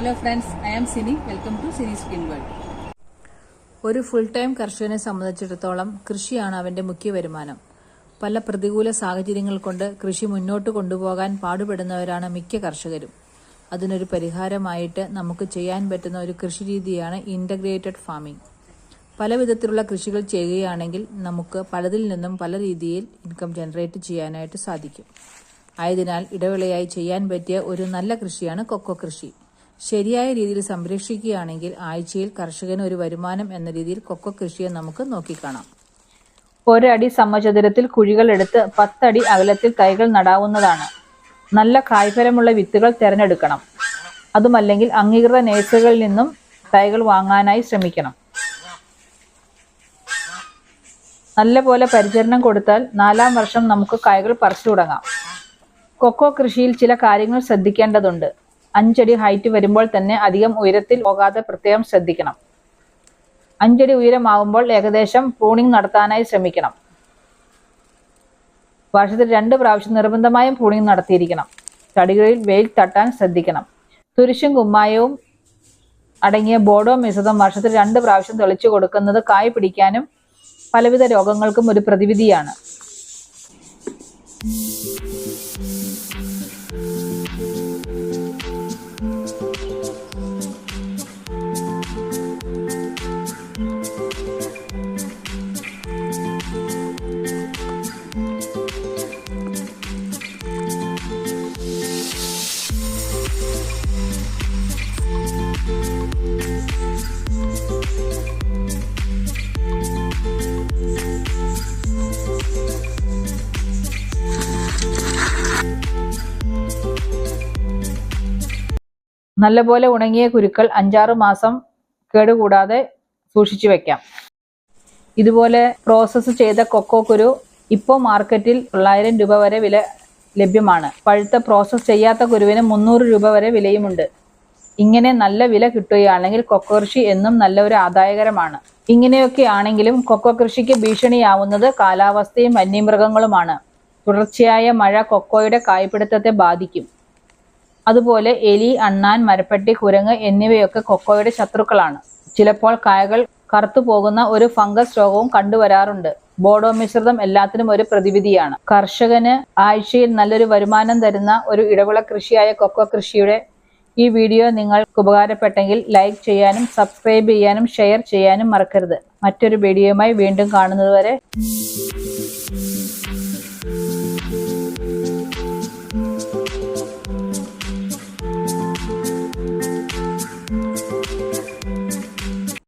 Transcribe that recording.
Hello friends I am Cini welcome to Cini skin world ഒരു full time കർഷകനെ സംബന്ധിച്ചിടത്തോളം കൃഷിയാണ് അവന്റെ മുഖ്യ വരുമാനം. പല പ്രതികൂല സാഹചര്യങ്ങൾ കൊണ്ട് കൃഷി മുന്നോട്ട് കൊണ്ടുപോകാൻ പാടുപെടുന്നവരാണ് മിക്ക കർഷകരും. അതിനൊരു പരിഹാരമായിട്ട് നമുക്ക് ചെയ്യാൻ പറ്റുന്ന ഒരു കൃഷി രീതിയാണ് ഇന്റഗ്രേറ്റഡ് ഫാമിംഗ് പല വിധത്തിലുള്ള കൃഷികൾ ചെയ്യുകയാണെങ്കിൽ നമുക്ക് പലതിൽ നിന്നും പല രീതിയിൽ ഇൻകം ജനറേറ്റ് ചെയ്യാനായിട്ട് സാധിക്കും. ആയതിനാൽ ഇടവേളയായി ചെയ്യാൻ പറ്റിയ ഒരു നല്ല കൃഷിയാണ് കൊക്കോ കൃഷി. ശരിയായ രീതിയിൽ സംരക്ഷിക്കുകയാണെങ്കിൽ ആഴ്ചയിൽ കർഷകന് ഒരു വരുമാനം എന്ന രീതിയിൽ കൊക്കോ കൃഷിയെ നമുക്ക് നോക്കിക്കാണാം. ഒരടി സമചതുരത്തിൽ കുഴികൾ എടുത്ത് പത്തടി അകലത്തിൽ തൈകൾ നടാവുന്നതാണ്. നല്ല കായ്ഫലമുള്ള വിത്തുകൾ തിരഞ്ഞെടുക്കണം. അതുമല്ലെങ്കിൽ അംഗീകൃത നേഴ്സറികളിൽ നിന്നും തൈകൾ വാങ്ങാനായി ശ്രമിക്കണം. നല്ലപോലെ പരിചരണം കൊടുത്താൽ നാലാം വർഷം നമുക്ക് കായ്കൾ പറിച്ചു തുടങ്ങാം കൊക്കോ കൃഷിയിൽ ചില കാര്യങ്ങൾ ശ്രദ്ധിക്കേണ്ടതുണ്ട്. അഞ്ചടി ഹൈറ്റ് വരുമ്പോൾ തന്നെ അധികം ഉയരത്തിൽ പോകാതെ പ്രത്യേകം ശ്രദ്ധിക്കണം. അഞ്ചടി ഉയരമാകുമ്പോൾ ഏകദേശം പ്രൂണിംഗ് നടത്താനായി ശ്രമിക്കണം. വർഷത്തിൽ രണ്ട് പ്രാവശ്യം നിർബന്ധമായും പ്രൂണിംഗ് നടത്തിയിരിക്കണം. തടികളിൽ വെയിൽ തട്ടാൻ ശ്രദ്ധിക്കണം. തുരിശും കുമ്മായവും അടങ്ങിയ ബോഡോ മിശ്രിതം വർഷത്തിൽ രണ്ട് പ്രാവശ്യം തെളിച്ചു കൊടുക്കുന്നത് കായ് പിടിക്കാനും പലവിധ രോഗങ്ങൾക്കും ഒരു പ്രതിവിധിയാണ്. നല്ലപോലെ ഉണങ്ങിയ കുരുക്കൾ അഞ്ചാറ് മാസം കേടുകൂടാതെ സൂക്ഷിച്ചു വെക്കാം. ഇതുപോലെ പ്രോസസ്സ് ചെയ്ത കൊക്കോ കുരു ഇപ്പോൾ മാർക്കറ്റിൽ തൊള്ളായിരം രൂപ വരെ വില ലഭ്യമാണ്. പഴുത്ത പ്രോസസ്സ് ചെയ്യാത്ത കുരുവിന് മുന്നൂറ് രൂപ വരെ വിലയുമുണ്ട്. ഇങ്ങനെ നല്ല വില കിട്ടുകയാണെങ്കിൽ കൊക്കോ കൃഷി എന്നും നല്ല ഒരു ആദായകരമാണ്. ഇങ്ങനെയൊക്കെ ആണെങ്കിലും കൊക്കോ കൃഷിക്ക് ഭീഷണിയാവുന്നത് കാലാവസ്ഥയും വന്യമൃഗങ്ങളുമാണ്. തുടർച്ചയായ മഴ കൊക്കോയുടെ കായ്പിടുത്തത്തെ ബാധിക്കും. അതുപോലെ എലി അണ്ണാൻ മരപ്പട്ടി കുരങ്ങ് എന്നിവയൊക്കെ കൊക്കോയുടെ ശത്രുക്കളാണ്. ചിലപ്പോൾ കായകൾ കറുത്തു പോകുന്ന ഒരു ഫംഗസ് രോഗവും കണ്ടുവരാറുണ്ട്. ബോഡോ മിശ്രിതം എല്ലാത്തിനും ഒരു പ്രതിവിധിയാണ്. കർഷകന് ആഴ്ചയിൽ നല്ലൊരു വരുമാനം തരുന്ന ഒരു ഇടവിള കൃഷിയായ കൊക്കോ കൃഷിയുടെ ഈ വീഡിയോ നിങ്ങൾക്ക് ഉപകാരപ്പെട്ടെങ്കിൽ ലൈക്ക് ചെയ്യാനും സബ്സ്ക്രൈബ് ചെയ്യാനും ഷെയർ ചെയ്യാനും മറക്കരുത്. മറ്റൊരു വീഡിയോയുമായി വീണ്ടും കാണുന്നതുവരെ